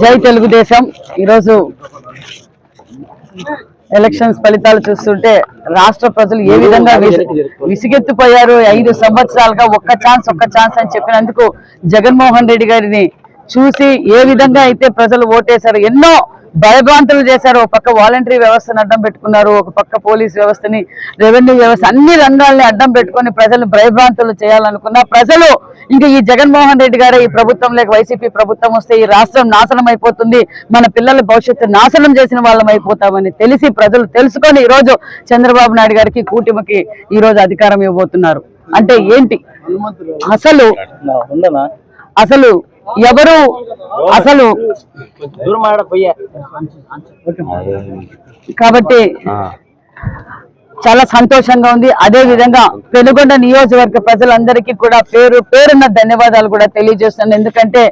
జై తెలుగుదేశం. ఈరోజు ఎలక్షన్స్ ఫలితాలు చూస్తుంటే రాష్ట్ర ప్రజలు ఏ విధంగా విసిగెత్తిపోయారు? ఐదు సంవత్సరాలుగా ఒక్క ఛాన్స్ ఒక్క ఛాన్స్ అని చెప్పినందుకు జగన్మోహన్ రెడ్డి గారిని చూసి ఏ విధంగా అయితే ప్రజలు ఓటేశారు ఎన్నో భయభ్రాంతులు చేశారు. ఒక పక్క వాలంటరీ వ్యవస్థను అడ్డం పెట్టుకున్నారు. ఒక పక్క పోలీస్ వ్యవస్థని రెవెన్యూ వ్యవస్థ అన్ని రంగాల్ని అడ్డం పెట్టుకొని ప్రజలు భయభ్రాంతులు చేయాలనుకున్న ప్రజలు ఇంకా ఈ జగన్మోహన్ రెడ్డి గారు ఈ ప్రభుత్వం లేక వైసీపీ ప్రభుత్వం వస్తే ఈ రాష్ట్రం నాశనం అయిపోతుంది. మన పిల్లల భవిష్యత్తు నాశనం చేసిన వాళ్ళం అయిపోతామని తెలిసి ప్రజలు తెలుసుకొని ఈ రోజు చంద్రబాబు నాయుడు గారికి కూటమికి ఈ రోజు అధికారం ఇవ్వబోతున్నారు. అంటే ఏంటి? అసలు అసలు ఎవరు? అసలు కాబట్టి చాలా సంతోషంగా ఉంది. అదే విధంగా పెనుగొండ నియోజకవర్గ ప్రజలందరికీ కూడా పేరు పేరున్న ధన్యవాదాలు కూడా తెలియజేస్తున్నాను. ఎందుకంటే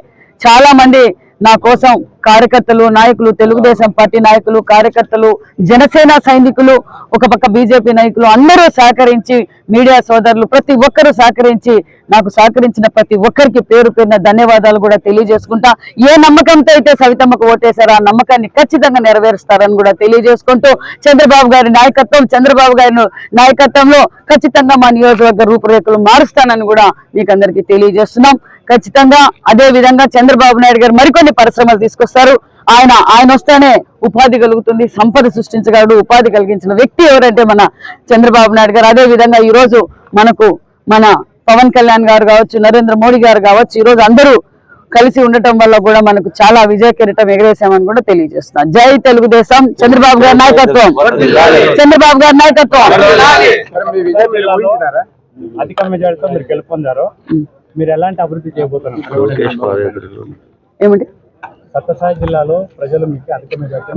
చాలా మంది నా కోసం కార్యకర్తలు నాయకులు తెలుగుదేశం పార్టీ నాయకులు కార్యకర్తలు జనసేన సైనికులు ఒక పక్క బీజేపీ నాయకులు అందరూ సహకరించి మీడియా సోదరులు ప్రతి ఒక్కరూ సహకరించి నాకు సహకరించిన ప్రతి ఒక్కరికి పేరు పేరున ధన్యవాదాలు కూడా తెలియజేసుకుంటా. ఏ నమ్మకంతో అయితే సవితమ్మకు ఓటేశారో ఆ నమ్మకాన్ని ఖచ్చితంగా నెరవేరుస్తారని కూడా తెలియజేసుకుంటూ చంద్రబాబు గారి నాయకత్వం చంద్రబాబు గారి నాయకత్వంలో ఖచ్చితంగా మా నియోజకవర్గ రూపురేఖలు మారుస్తానని కూడా మీకు అందరికీ తెలియజేస్తున్నాం. ఖచ్చితంగా అదే విధంగా చంద్రబాబు నాయుడు గారు మరికొన్ని పరిశ్రమలు తీసుకొస్తారు. ఆయన ఆయన వస్తేనే ఉపాధి కలుగుతుంది సంపద సృష్టించగలడు ఉపాధి కలిగించిన వ్యక్తి ఎవరంటే మన చంద్రబాబు నాయుడు గారు. అదే విధంగా ఈరోజు మనకు మన పవన్ కళ్యాణ్ గారు కావచ్చు నరేంద్ర మోడీ గారు కావచ్చు ఈ రోజు అందరూ కలిసి ఉండటం వల్ల కూడా మనకు చాలా విజయ కిరీటం ఎగరేసామని కూడా తెలియజేస్తున్నాం. జై తెలుగుదేశం. చంద్రబాబు గారి నాయకత్వం. చంద్రబాబు గారి నాయకత్వం. అధిక మెజారిటీతో మీరు గెలుపొందారు. మీరు ఎలాంటి అభివృద్ధి చేయబోతున్నారు? ఏమిటి సత్యసాయి జిల్లాలో ప్రజలు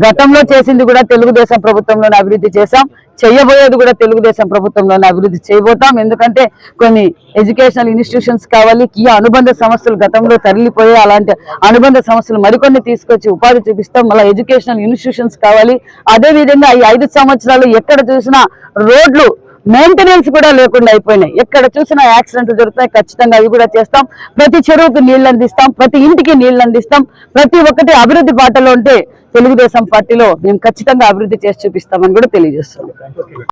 గతంలో చేసింది కూడా తెలుగుదేశం ప్రభుత్వంలోనే అభివృద్ధి చేశాం. చేయబోయేది కూడా తెలుగుదేశం ప్రభుత్వంలోనే అభివృద్ధి చేయబోతాం. ఎందుకంటే కొన్ని ఎడ్యుకేషనల్ ఇన్స్టిట్యూషన్స్ కావాలి కీ అనుబంధ సంస్థలు గతంలో తరలిపోయే అలాంటి అనుబంధ సంస్థలు మరికొన్ని తీసుకొచ్చి ఉపాధి చూపిస్తాం. మళ్ళీ ఎడ్యుకేషనల్ ఇన్స్టిట్యూషన్స్ కావాలి. అదే విధంగా ఈ ఐదు సంవత్సరాలు ఎక్కడ చూసినా రోడ్లు మెయింటెనెన్స్ కూడా లేకుండా అయిపోయినాయి. ఎక్కడ చూసినా యాక్సిడెంట్లు జరుగుతాయి ఖచ్చితంగా అవి కూడా చేస్తాం. ప్రతి చెరువుకు నీళ్ళు అందిస్తాం. ప్రతి ఇంటికి నీళ్ళు అందిస్తాం. ప్రతి ఒక్కటి అభివృద్ధి బాటలో ఉంటే తెలుగుదేశం పార్టీలో మేము ఖచ్చితంగా అభివృద్ధి చేసి చూపిస్తామని కూడా తెలియజేస్తున్నాం.